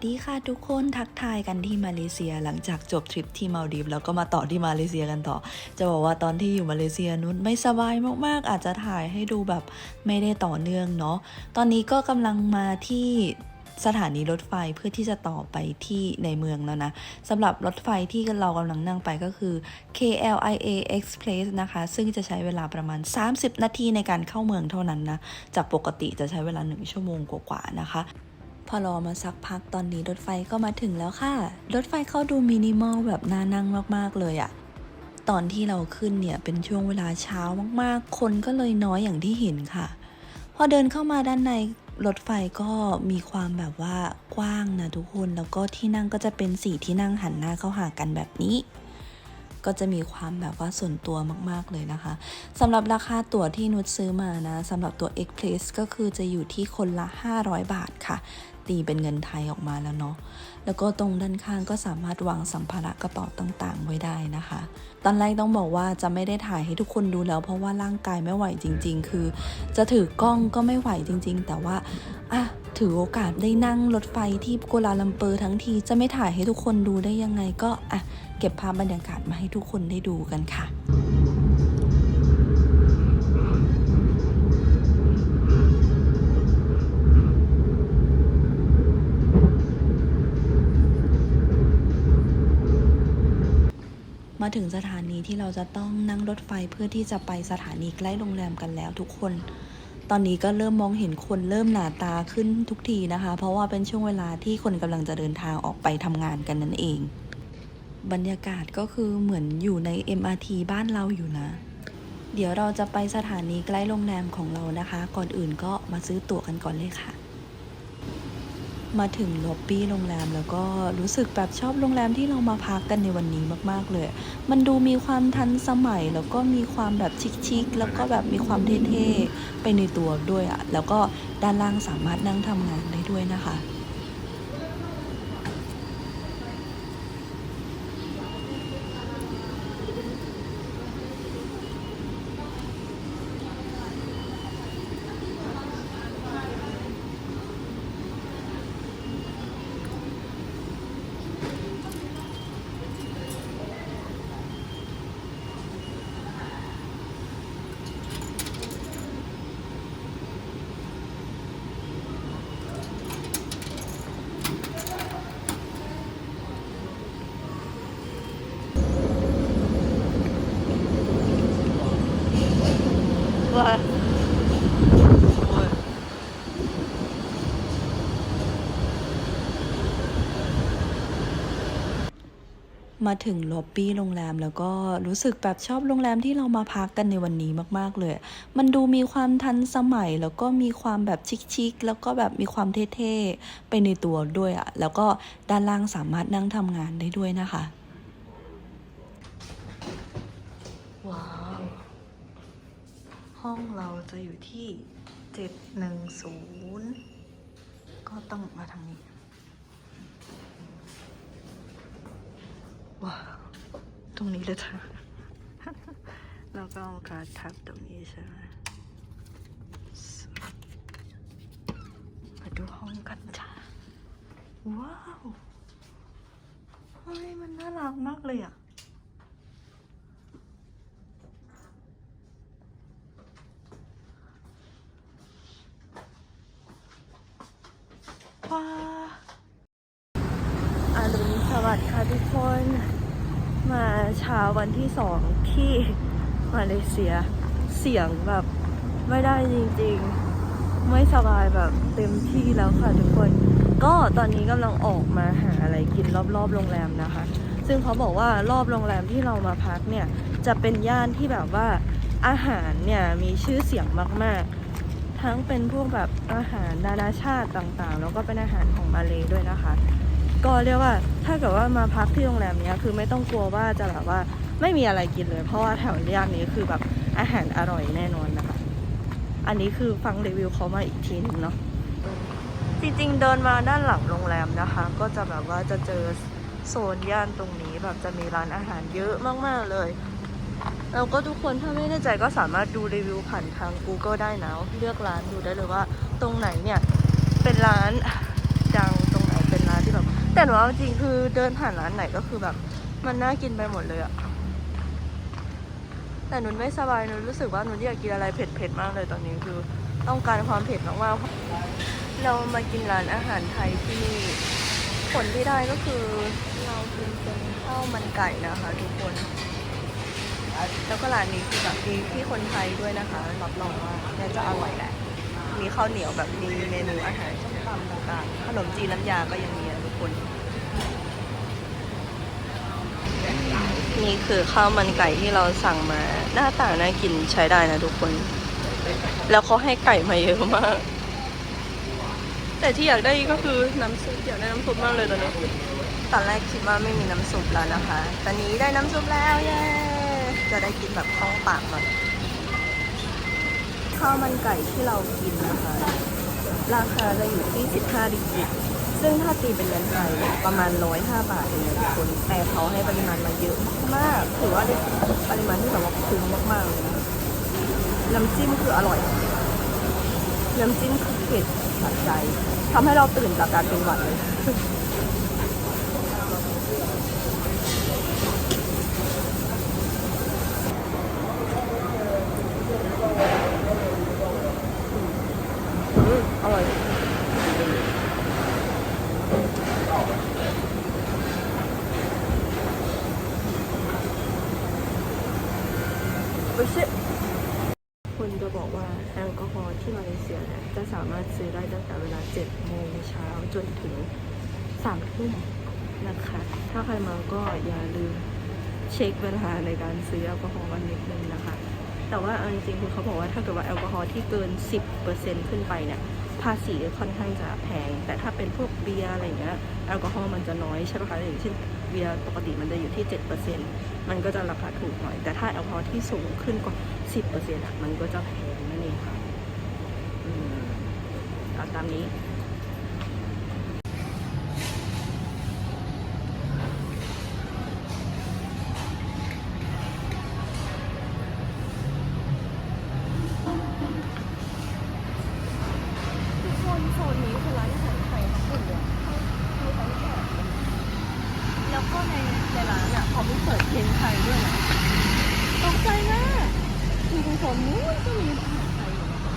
วัสดีค่ะทุกคนทักทายกันที่มาเลเซียหลังจากจบทริปที่มาลดีฟแล้วก็มาต่อที่มาเลเซียกันต่อ จะบอกว่าตอนที่อยู่มาเลเซียนุชไม่สบายมากๆ อาจจะถ่ายให้ดูแบบไม่ได้ต่อเนื่องเนาะตอนนี้ก็กำลังมาที่สถานีรถไฟเพื่อที่จะต่อไปที่ในเมืองแล้วนะสำหรับรถไฟที่เรากำลังนั่งไปก็คือ KLIA Express นะคะ ซึ่งจะใช้เวลาประมาณ 30 นาทีในการเข้าเมืองเท่านั้นนะ จากปกติจะใช้เวลา 1 ชั่วโมงกว่าๆนะคะ พอรอมาสักพักตอนนี้รถไฟก็มาถึงแล้วค่ะ รถไฟเข้าดูมินิมอลแบบน่านั่งมากๆเลยอะตอนที่เราขึ้นเนี่ยเป็นช่วงเวลาเช้ามากๆ คนก็เลยน้อยอย่างที่เห็นค่ะ พอเดินเข้ามาด้านในรถไฟก็มีความแบบว่ากว้างนะทุกคน แล้วก็ที่นั่งก็จะเป็นสี่ที่นั่งหันหน้าเข้าหากันแบบนี้ ก็จะมีความแบบว่าส่วนตัวมากๆเลยนะคะสำหรับราคาตั๋วที่นุชซื้อมานะสำหรับตัว Express ก็คือจะอยู่ที่คนละ 500 บาทค่ะ ตีเป็นเงินไทยออกมาแล้วเนาะ แล้วก็ตรงด้านข้างก็สามารถวางสัมภาระกระเป๋าต่างๆ ไว้ได้นะคะ ตอนแรกต้องบอกว่าจะไม่ได้ถ่ายให้ทุกคนดูแล้ว เพราะว่าร่างกายไม่ไหวจริง ๆ คือ จะถือกล้องก็ไม่ไหวจริง ๆ แต่ว่าอะถือโอกาสได้นั่งรถไฟที่กัวลาลัมเปอร์ทั้งทีจะไม่ถ่ายให้ทุกคนดูได้ยังไงก็อะเก็บภาพบรรยากาศมาให้ทุกคนได้ดูกันค่ะ ถึงสถานีที่เราจะต้องนั่งรถไฟเพื่อที่จะไปสถานีใกล้โรงแรมกันแล้วทุกคน ตอนนี้ก็เริ่มมองเห็นคนเริ่มหนาตาขึ้นทุกทีนะคะ เพราะว่าเป็นช่วงเวลาที่คนกำลังจะเดินทางออกไปทำงานกันนั่นเอง บรรยากาศก็คือเหมือนอยู่ใน MRT บ้านเราอยู่นะ เดี๋ยวเราจะไปสถานีใกล้โรงแรมของเรานะคะ ก่อนอื่นก็มาซื้อตั๋วกันก่อนเลยค่ะ มาถึงล็อบบี้โรงแรมแล้วก็รู้สึกแบบชอบโรงแรมที่เรามาพักกันในวันนี้มากๆเลย มันดูมีความทันสมัยแล้วก็มีความแบบชิคๆแล้วก็แบบมีความเท่ๆไปในตัวด้วยอะแล้วก็ด้านล่างสามารถนั่งทำงานได้ด้วยนะคะ ว่า มาถึงล็อบบี้โรงแรมแล้วก็รู้สึกแบบชอบโรงแรมที่เรามาพักกันในวันนี้มากๆเลย มันดูมีความทันสมัยแล้วก็มีความแบบชิคๆแล้วก็แบบมีความเท่ๆไปในตัวด้วยอะแล้วก็ด้านล่างสามารถนั่งทำงานได้ด้วยนะคะว้าวห้องเราจะอยู่ที่ 710 ก็ต้องมาทางนี้ ว้าว ตรงนี้เลยเธอแล้วก็เอาการดทับตรงนี้ใช่ไหมมาดูห้องกันจ้าว้าวเฮ้ยมันน่ารักมากเลยอะว้าอารุณสวัสดิ์ค่ะทุกคน มาเช้าวันที่สองที่มาเลเซียเสียงแบบไม่ได้จริงๆ ไม่สบายแบบเต็มที่แล้วค่ะทุกคน ก็ตอนนี้กำลังออกมาหาอะไรกินรอบๆโรงแรมนะคะ ซึ่งเขาบอกว่ารอบโรงแรมที่เรามาพักเนี่ย จะเป็นย่านที่แบบว่าอาหารเนี่ยมีชื่อเสียงมากๆ ทั้งเป็นพวกแบบอาหารนานาชาติต่างๆ แล้วก็เป็นอาหารของมาเลด้วยนะคะ ก็เรียกว่าถ้าเกิดว่ามาพักที่โรงแรมเนี้ยคือไม่ต้องกลัวว่าจะแบบว่าไม่มีอะไรกินเลย เพราะว่าแถวย่านนี้คือแบบอาหารอร่อยแน่นอนนะคะ อันนี้คือฟังรีวิวเขามาอีกทีหนึงเนาะจริงๆเดินมาด้านหลังโรงแรมนะคะ ก็จะแบบว่าจะเจอโซนย่านตรงนี้แบบจะมีร้านอาหารเยอะมากๆเลยแล้วก็ทุกคนถ้าไม่แน่ใจก็สามารถดูรีวิวผ่านทาง Google ได้นะเลือกร้านดูได้เลยว่าตรงไหนเนี่ยเป็นร้าน แต่หนูเอาจริงคือเดินผ่านร้านไหนก็คือแบบ มันน่ากินไปหมดเลยอะแต่หนูไม่สบายหนูรู้สึกว่าหนูอยากกินอะไรเผ็ดๆมากเลยตอนนี้คือต้องการความเผ็ดมากๆเรามากินร้านอาหารไทยที่นี่ผลที่ได้ก็คือเรากินเป็นข้าวมันไก่นะคะ ทุกคน แล้วก็ร้านนี้คือแบบมีที่คนไทยด้วยนะคะรับรองว่าน่าจะอร่อยแหละมีข้าวเหนียวแบบมีเมนูอาหารส้มตำต่างๆขนมจีนน้ำยาก็ยังมี คนนี่คือข้าวมันไก่ที่เราสั่งมา หน้าตาน่ากินใช้ได้นะทุกคน แล้วเขาให้ไก่มาเยอะมาก แต่ที่อยากได้ก็คือน้ำซุปอยากได้น้ำซุปมากเลยตอนนี้ตอนแรกคิดว่าไม่มีน้ำซุปแล้วนะคะ ตอนนี้ได้น้ำซุปแล้วเย้จะได้กินแบบคล่องปากหน่อยข้าวมันไก่ที่เรากินนะคะ ราคาจะอยู่ที่ 15ดิกิ ซึ่งถ้าตีเป็นเงินไทยประมาณร้อยห้าบาทเองนะทุกคนแต่เขาให้ปริมาณมาเยอะมากๆถือว่าได้ปริมาณที่แบบว่าคุ้มมากๆเลยนะน้ำจิ้มคืออร่อย น้ำจิ้มคือเผ็ดสะใจทำให้เราตื่นจากการเป็นหวัดเลย อืมอร่อยโอ้ยชิคุณจะบอกว่าแอลกอ ฮอล์ที่มาเลเซียเนี่ยจะสามารถซื้อได้ตั้งแต่เวลา 7 โมงเช้าจนถึง 3 ทุ่มนะคะ ถ้าใครมาก็อย่าลืมเช็คเวลาในการซื้อแอลกอฮอล์กันนิดนึงนะคะ แต่ว่าเอาจริงๆคือเขาบอกว่าถ้าเกิดว่าแอลกอฮอล์ที่เกิน 10%ขึ้นไปเนี่ยภาษีค่อนข้างจะแพง แต่ถ้าเป็นพวกเบียร์อะไรอย่างเงี้ยแอลกอฮอล์มันจะน้อยใช่ไหมคะอย่างเช่นเบียร์ปกติมันจะอยู่ที่ 7%มันก็จะราคาถูกหน่อย แต่ถ้าแอลกอฮอล์ที่สูงขึ้นกว่า 10%อะมันก็จะแพงนั่นเองค่ะ อืมเอา ตามนี้ ทุกคนโซนนี้คือร้านอาหารไทยทั้งหมดเลยมีทั้งแขกแล้วก็ในในร้านอะเขาไม่เปิดเพลงไทยด้วยนะตกใจมากคือทุกคนนู้นก็มีอาหารไทยอยู่นะคะ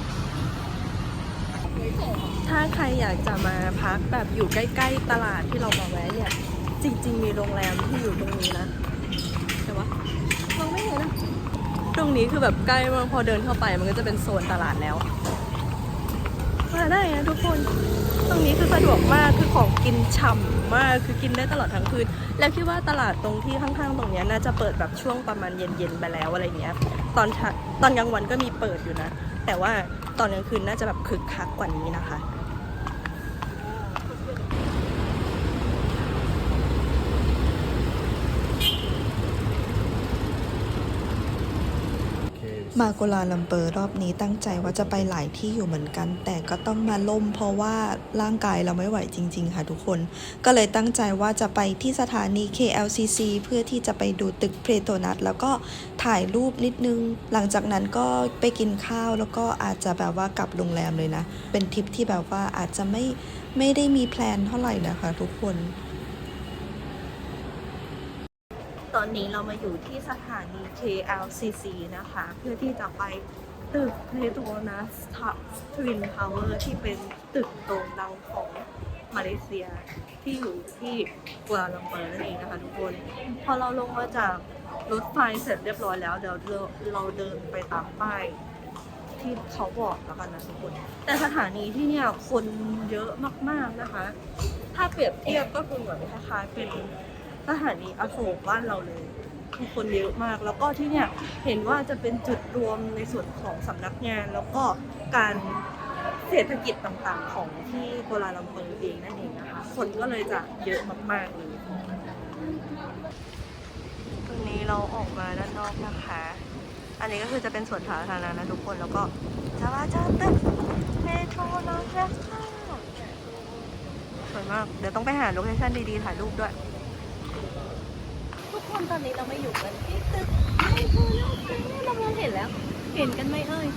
ถ้าใครอยากจะมาพักแบบอยู่ใกล้ ๆ ตลาดที่เรามาแวะเนี่ย จริง ๆ มีโรงแรมที่อยู่ตรงนี้นะ แต่ว่ามองไม่เห็นอะตรงนี้คือแบบใกล้มากพอเดินเข้าไปมันก็จะเป็นโซนตลาดแล้วมาได้นะทุกคน ตรงนี้คือสะดวกมากคือของกินฉ่ำมากคือกินได้ตลอดทั้งคืน แล้วคิดว่าตลาดตรงที่ข้างๆ ตรงนี้น่าจะเปิดแบบช่วงประมาณเย็นๆไปแล้วอะไรเงี้ย ตอนเช้าตอนกลางวันก็มีเปิดอยู่นะ แต่ว่าตอนกลางคืนน่าจะแบบคึกคักกว่านี้นะคะ มาโกลาลัมเปอร์รอบนี้ตั้งใจว่าจะไปหลายที่อยู่เหมือนกัน แต่ก็ต้องมาล่มเพราะว่าร่างกายเราไม่ไหวจริง ๆ ค่ะทุกคน ก็เลยตั้งใจว่าจะไปที่สถานี KLCC เพื่อที่จะไปดูตึกเพรโตนัสแล้วก็ถ่ายรูปนิดนึง หลังจากนั้นก็ไปกินข้าวแล้วก็อาจจะแบบว่ากลับโรงแรมเลยนะ เป็นทริปที่แบบว่าอาจจะไม่ไม่ได้มีแพลนเท่าไหร่นะคะทุกคน ตอนนี้เรามาอยู่ที่สถานี KLCC นะคะ เพื่อที่จะไปตึกเพโตนัสทวินทาวเวอร์ที่เป็นตึกโด่งดังของมาเลเซียที่อยู่ที่กัวลาลัมเปอร์นั่นเองนะคะทุกคน พอเราลงมาจากรถไฟเสร็จเรียบร้อยแล้วเดี๋ยวเราเราเดินไปตามป้ายที่เขาบอกแล้วกันนะทุกคน แต่สถานีที่เนี่ยคนเยอะมากๆนะคะ ถ้าเปรียบเทียบก็คือเหมือนคล้ายๆเป็น สถานีอโศกบ้านเราเลยคือคนเยอะมาก แล้วก็ที่เนี่ยเห็นว่าจะเป็นจุดรวมในส่วนของสำนักงาน แล้วก็การเศรษฐกิจต่างๆ ของที่โกลาลัมเปอร์เองนั่นเองนะคะ คนก็เลยจะเยอะมากๆเลยตรงนี้เราออกมาด้านนอกนะคะ อันนี้ก็คือจะเป็นสวนสาธารณะนะทุกคน แล้วก็จะว่าจะตึกเมโทรน้องแร็สวยมาก เดี๋ยวต้องไปหาโลเคชั่นดีๆถ่ายรูปด้วย คนตอนนี้เราไม่อยู่กันที่ตึกไม่พอแล้วเรามองเห็นแล้ว เห็นกันไหมเอ่ย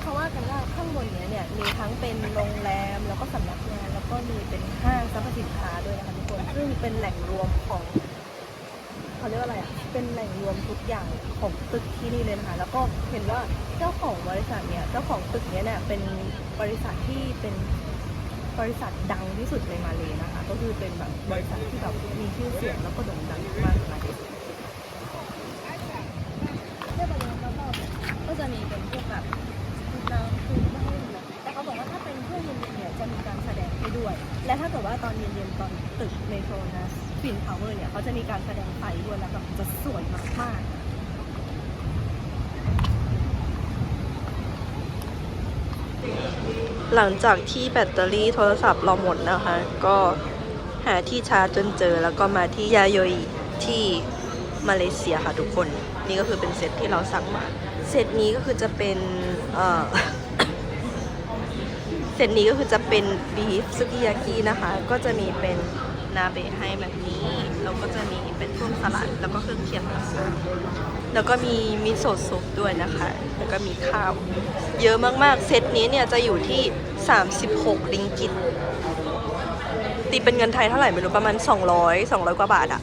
เขาว่ากันว่าข้างบนเนี้ยเนี่ยมีทั้งเป็นโรงแรมแล้วก็สำนักงานแล้วก็มีเป็นห้างสรรพสินค้าด้วยนะคะทุกคนซึ่งเป็นแหล่งรวมของเขาเรียกว่าอะไรอะ เป็นแหล่งรวมทุกอย่างของตึกที่นี่เลยนะคะ แล้วก็เห็นว่าเจ้าของบริษัทเนี่ยเจ้าของตึกเนี้ยเนี่ยเป็นบริษัทที่เป็นบริษัทดังที่สุดในมาเลยนะคะ ก็คือเป็นแบบบริษัทที่แบบมีชื่อเสียงแล้วก็โด่งดังมากในมาเลยเรื่องบริเวณรอบๆเนี่ยก็จะมีเป็นพวกแบบน้ำคือไม่ให้แต่เขาบอกว่าถ้าเป็นช่วงเย็นๆเนี่ยจะมีการแสดงให้ด้วย และถ้าเกิดว่าตอนเย็นๆตอนตึกเมโทรนะ ฟินพาวเวอร์เนี่ยเขาจะมีการแสดงไฟด้วยแล้วแบบจะสวยมากๆหลังจากที่แบตเตอรี่โทรศัพท์เราหมดนะคะ ก็หาที่ชาร์จจนเจอแล้วก็มาที่ยาโยอิที่มาเลเซียค่ะทุกคน นี่ก็คือเป็นเซตที่เราสั่งมา เซตนี้ก็คือจะเป็นเอ่อเซตนี้ก็คือจะเป็นบีฟซุกิยากินะคะ ก็จะมีเป็น นาเบะให้แบบนี้ แล้วก็จะมีเป็นพวกสลัด แล้วก็เครื่องเคียงต่างๆแล้วก็มีมิโซะซุปด้วยนะคะ แล้วก็มีข้าว เยอะมากๆ เซตนี้เนี่ยจะอยู่ที่ 36 ลิงกิต ตีเป็นเงินไทยเท่าไหร่ไม่รู้ประมาณ 200 200 กว่าบาทอะ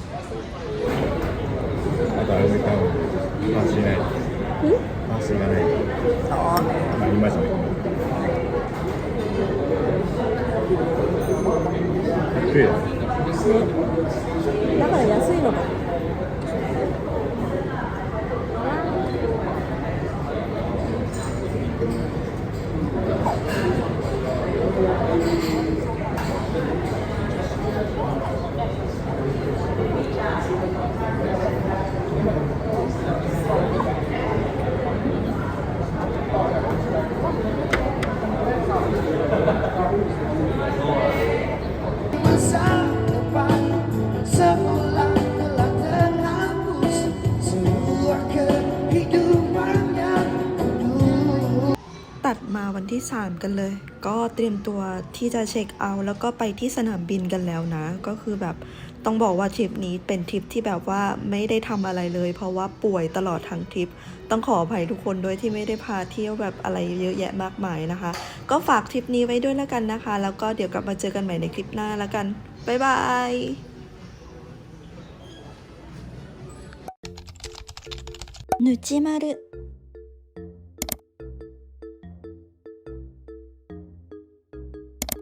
あとあれもいったのパンスいないパンスいらないまあうまいじゃな だから安いのか。 ที่ 3 กันเลย ก็เตรียมตัวที่จะเช็คเอาท์แล้วก็ไปที่สนามบินกันแล้วนะ ก็คือแบบต้องบอกว่าทริปนี้เป็นทริปที่แบบว่าไม่ได้ทำอะไรเลย เพราะว่าป่วยตลอดทั้งทริป ต้องขออภัยทุกคนด้วยที่ไม่ได้พาเที่ยวแบบอะไรเยอะแยะมากมายนะคะ ก็ฝากทริปนี้ไว้ด้วยแล้วกันนะคะ แล้วก็เดี๋ยวกลับมาเจอกันใหม่ในคลิปหน้าแล้วกัน บ๊ายบาย ぬちまる